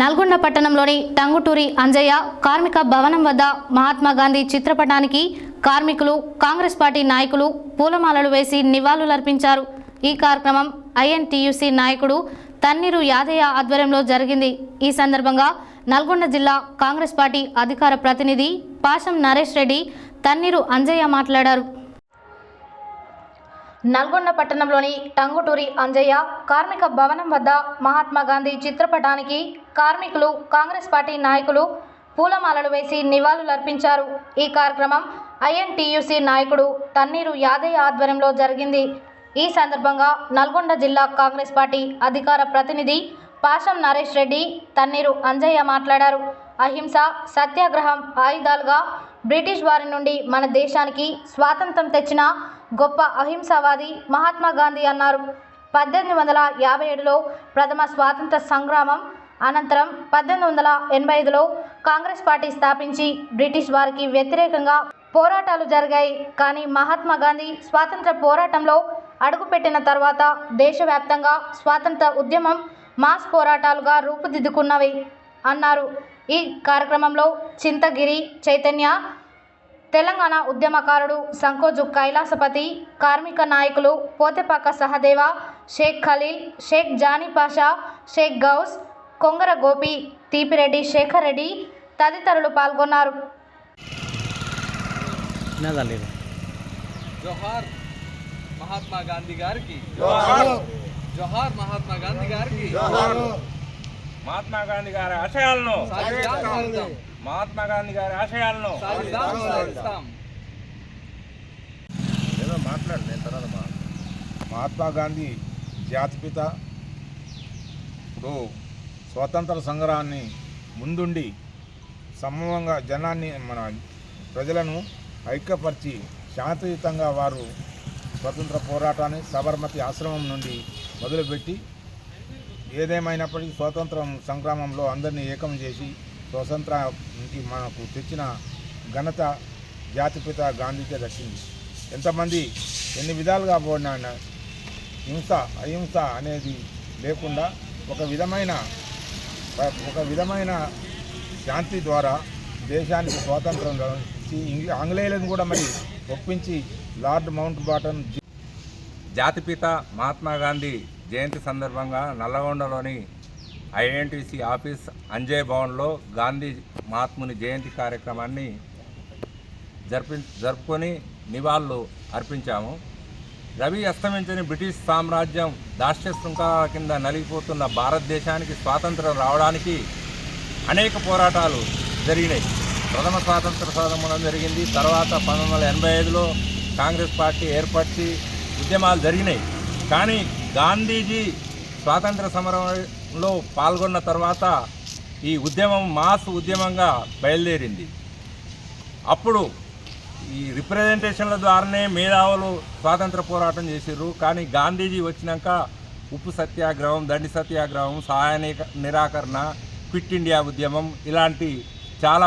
నల్గొండ పట్టణంలోని టంగుటూరి అంజయ్య కార్మిక భవనం వద్ద మహాత్మా గాంధీ చిత్రపటానికి కార్మికులు కాంగ్రెస్ పార్టీ నాయకులు పూలమాలలు వేసి నివాళులర్పించారు. ఈ కార్యక్రమం ఐఎన్టీయూసీ నాయకుడు తన్నీరు యాదయ్య ఆధ్వర్యంలో జరిగింది. ఈ సందర్భంగా నల్గొండ జిల్లా కాంగ్రెస్ పార్టీ అధికార ప్రతినిధి పాషం నరేష్ రెడ్డి తన్నీరు అంజయ్య మాట్లాడారు. నల్గొండ పట్టణంలోని టంగుటూరి అంజయ్య కార్మిక భవనం వద్ద మహాత్మా గాంధీ చిత్రపటానికి కార్మికులు కాంగ్రెస్ పార్టీ నాయకులు పూలమాలలు వేసి నివాళులర్పించారు. ఈ కార్యక్రమం ఐఎన్టీయూసీ నాయకుడు తన్నీరు యాదయ్య ఆధ్వర్యంలో జరిగింది. ఈ సందర్భంగా నల్గొండ జిల్లా కాంగ్రెస్ పార్టీ అధికార ప్రతినిధి పాషం నరేష్ రెడ్డి తన్నీరు అంజయ్య మాట్లాడారు. అహింస సత్యాగ్రహం ఆయుధాలుగా బ్రిటిష్ వారి నుండి మన దేశానికి స్వాతంత్రం తెచ్చిన గొప్ప అహింసావాది మహాత్మా గాంధీ అన్నారు. పద్దెనిమిది వందల యాభై ఏడులో ప్రథమ స్వాతంత్ర సంగ్రామం అనంతరం పద్దెనిమిది వందల ఎనభై ఐదులో కాంగ్రెస్ పార్టీ స్థాపించి బ్రిటిష్ వారికి వ్యతిరేకంగా పోరాటాలు జరిగాయి. కానీ మహాత్మా గాంధీ స్వాతంత్ర పోరాటంలో అడుగుపెట్టిన తర్వాత దేశవ్యాప్తంగా స్వాతంత్ర ఉద్యమం మాస్ పోరాటాలుగా రూపుదిద్దుకున్నవి అన్నారు. ఈ కార్యక్రమంలో చింతగిరి చైతన్య తెలంగాణ ఉద్యమకారుడు సంకోజు కైలాసపతి కార్మిక నాయకులు పోతెపాక సహదేవ షేక్ ఖలీల్ షేక్ జానీ పాషా షేక్ గౌస్ కొంగర గోపి తీపిరెడ్డి శేఖర్ రెడ్డి తదితరులు పాల్గొన్నారు. జోహార్ మహాత్మా గాంధీ గారికి జోహార్! మహాత్మా గాంధీ గారికి జోహార్! మహాత్మా గాంధీ గారి ఆశయాలను. మహాత్మా గాంధీ గారి ఆశయాలను. ఏదో మాట్లాడు నేను తర్వాత మా మహాత్మా గాంధీ జాతిపిత ఇప్పుడు స్వాతంత్ర సంగ్రహాన్ని ముందుండి సమూలంగా జనాన్ని మన ప్రజలను ఐక్యపరిచి శాంతియుతంగా వారు స్వతంత్ర పోరాటాన్ని సబర్మతి ఆశ్రమం నుండి మొదలుపెట్టి ఏదేమైనప్పటికీ స్వాతంత్రం సంగ్రామంలో అందరినీ ఏకం చేసి స్వతంత్రానికి మనకు తెచ్చిన ఘనత జాతిపిత గాంధీకే దక్కింది. ఎంతమంది ఎన్ని విధాలుగా పోయినా హింస అహింస అనేది లేకుండా ఒక విధమైన ఒక విధమైన శాంతి ద్వారా దేశానికి స్వాతంత్రం ఇచ్చి ఆంగ్లేయులను కూడా మరి ఒప్పించి లార్డ్ మౌంట్ బాటన్ జాతిపిత మహాత్మా గాంధీ జయంతి సందర్భంగా నల్లగొండలోని ఐఎన్టీసీ ఆఫీస్ అంజయ్ భవన్లో గాంధీ మహాత్ముని జయంతి కార్యక్రమాన్ని జరిపి జరుపుకొని నివాళులు అర్పించాము. రవి అస్తమించని బ్రిటిష్ సామ్రాజ్యం దాస్య శృంఖల కింద నలిగిపోతున్న భారతదేశానికి స్వాతంత్రం రావడానికి అనేక పోరాటాలు జరిగినాయి. ప్రథమ స్వాతంత్ర సాధనం జరిగింది. తర్వాత పంతొమ్మిది వందల ఎనభై ఐదులో కాంగ్రెస్ పార్టీ ఏర్పరిచి ఉద్యమాలు జరిగినాయి. కానీ గాంధీజీ స్వాతంత్ర లో పాల్గొన్న తర్వాత ఈ ఉద్యమం మాస్ ఉద్యమంగా బయలుదేరింది. అప్పుడు ఈ రిప్రజెంటేషన్ల ద్వారానే మేధావులు స్వాతంత్ర పోరాటం చేసిర్రు. కానీ గాంధీజీ వచ్చినాక ఉప్పు సత్యాగ్రహం దండి సత్యాగ్రహం సహాయ నిరాకరణ క్విట్ ఇండియా ఉద్యమం ఇలాంటి చాలా